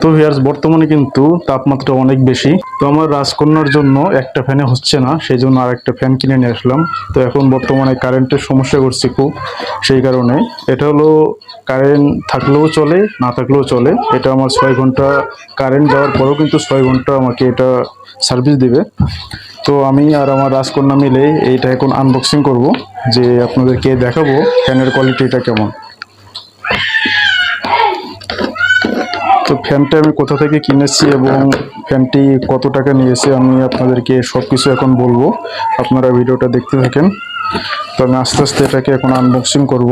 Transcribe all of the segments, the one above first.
তো ভিয়ার্স বর্তমানে কিন্তু তাপমাত্রা অনেক বেশি। তো আমার রাজকন্যার জন্য একটা ফ্যানে হচ্ছে না সেই জন্য আর একটা ফ্যান কিনে নিয়ে আসলাম। তো এখন বর্তমানে কারেন্টের সমস্যা করছি খুব, সেই কারণে। এটা হলো কারেন্ট থাকলেও চলে, না থাকলেও চলে। এটা আমার ছয় ঘণ্টা কারেন্ট যাওয়ার পরেও কিন্তু ছয় ঘণ্টা আমাকে এটা সার্ভিস দেবে। তো আমি আর আমার রাজকন্যা মিলে এইটা এখন আনবক্সিং করব, যে আপনাদেরকে দেখাবো ফ্যানের কোয়ালিটিটা কেমন। তো ফ্যানটা আমি কোথা থেকে কিনেছি এবং ফ্যানটি কত টাকা নিয়েছে আমি আপনাদেরকে সব কিছু এখন বলব। আপনারা ভিডিওটা দেখতে থাকেন। তো আমি আস্তে আস্তে এটাকে এখন আনবক্সিং করব।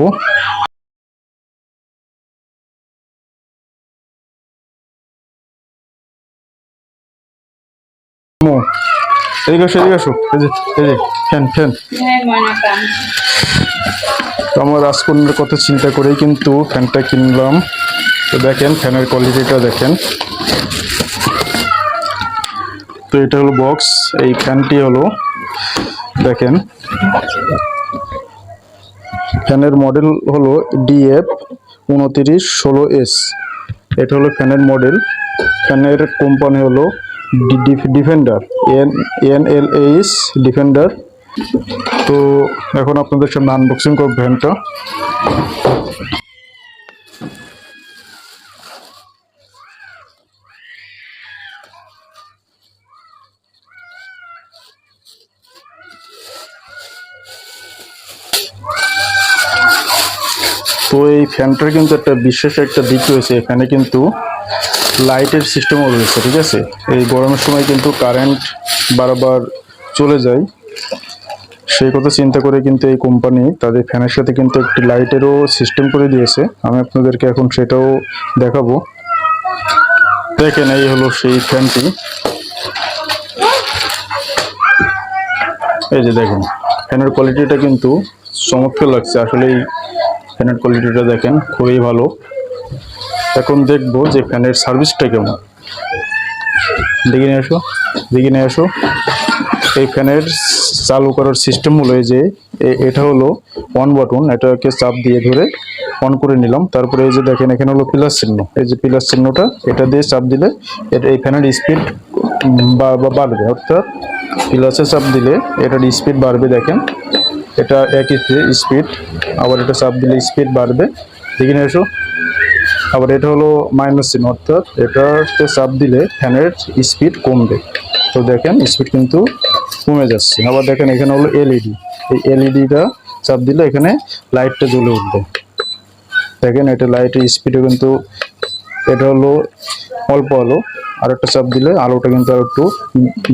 মো, এদিকে আসো এদিকে আসো। এই যে এই যে ফ্যান ফ্যান। হ্যাঁ তো আমার রাজকন্যার কথা চিন্তা করেই কিন্তু ফ্যানটা কিনলাম। তো দেখেন, ফ্যানের কোয়ালিটিটা দেখেন। তো এটা হলো বক্স এই ফ্যানটি হলো, দেখেন। ফ্যানের মডেল হলো ডিএফ উনতিরিশ ষোলো এস এটা হলো ফ্যানের মডেল ফ্যানের কোম্পানি হলো defender N N L H defender তো এখন আপনাদের সামনে আনবক্সিং করব ফ্যানটা তো এই ফ্যানটার কিন্তু একটা বিশেষ একটা দিক রয়েছে। এখানে কিন্তু লাইটের সিস্টেমও রয়েছে ঠিক আছে? এই গরমের সময় কিন্তু কারেন্ট বারবার চলে যায়। সেই কথা চিন্তা করে কিন্তু এই কোম্পানি তাদের ফ্যানের সাথে কিন্তু একটি লাইটেরও সিস্টেম করে দিয়েছে। আমি আপনাদেরকে এখন সেটাও দেখাবো। দেখেন, এই হলো সেই ফ্যানটি এই যে দেখুন ফ্যানের কোয়ালিটিটা কিন্তু চমৎকার লাগছে। আসলে এই ফ্যানের কোয়ালিটিটা দেখেন, খুবই ভালো। এখন দেখব যে ফ্যানের সার্ভিসটা কেমন। দেখে নিয়ে আসো, দেখে নিয়ে আসো। এই ফ্যানের চালু করার সিস্টেম হলো যে এটা হলো অন বাটন এটাকে চাপ দিয়ে ধরে অন করে নিলাম। তারপরে এই যে দেখেন, এখানে হলো প্লাস চিহ্ন। এই যে প্লাস চিহ্নটা, এটা দিয়ে চাপ দিলে এটা এই ফ্যানের স্পিড বাড়বে। অর্থাৎ প্লাসে চাপ দিলে এটার স্পিড বাড়বে, দেখেন। এটা একই স্পিড আবার এটা চাপ দিলে স্পিড বাড়বে। দেখে নিয়ে এসো। আবার এটা হলো মাইনাস চিহ্ন, অর্থাৎ এটাতে চাপ দিলে ফ্যানের স্পিড কমবে। তো দেখেন স্পিড কিন্তু কমে যাচ্ছে। আবার দেখেন এখানে হলো এলইডি এই এলইডিটা চাপ দিলে এখানে লাইটটা জ্বলে উঠবে। দেখেন এটা লাইটের স্পিডও কিন্তু এটা হলো অল্প আলো আর একটা চাপ দিলে আলোটা কিন্তু আর একটু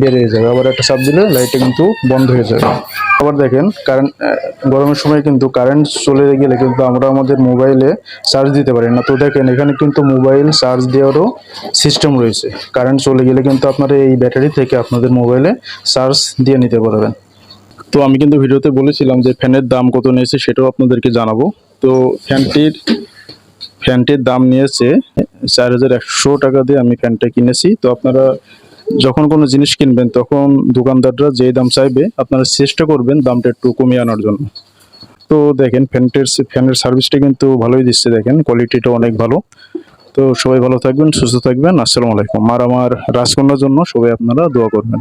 বেড়ে যাবে। আবার একটা চাপ দিলে লাইটটা কিন্তু বন্ধ হয়ে যাবে। আবার দেখেন কারেন্ট গরমের সময় কিন্তু কারেন্ট চলে গেলে কিন্তু আমরা আমাদের মোবাইলে চার্জ দিতে পারি না। তো দেখেন, এখানে কিন্তু মোবাইল চার্জ দেওয়ারও সিস্টেম রয়েছে। কারেন্ট চলে গেলে কিন্তু আপনারা এই ব্যাটারি থেকে আপনাদের মোবাইলে চার্জ দিয়ে নিতে পারবেন। তো আমি কিন্তু ভিডিওতে বলেছিলাম যে ফ্যানের দাম কত নিয়েছে সেটাও আপনাদেরকে জানাব। তো ফ্যানটির ফ্যানটির দাম নিয়েছে চার হাজার একশো টাকা দিয়ে আমি ফ্যানটা কিনেছি। তো আপনারা যখন কোনো জিনিস কিনবেন, তখন দোকানদাররা যেই দাম চাইবে, আপনারা চেষ্টা করবেন দামটা একটু কমিয়ে আনার জন্য। তো দেখেন ফ্যানটের ফ্যানের সার্ভিসটা কিন্তু ভালোই দিচ্ছে, দেখেন কোয়ালিটিটা অনেক ভালো। তো সবাই ভালো থাকবেন, সুস্থ থাকবেন। আসসালামু আলাইকুম। আর আমার রাজকন্যার জন্য সবাই আপনারা দোয়া করবেন।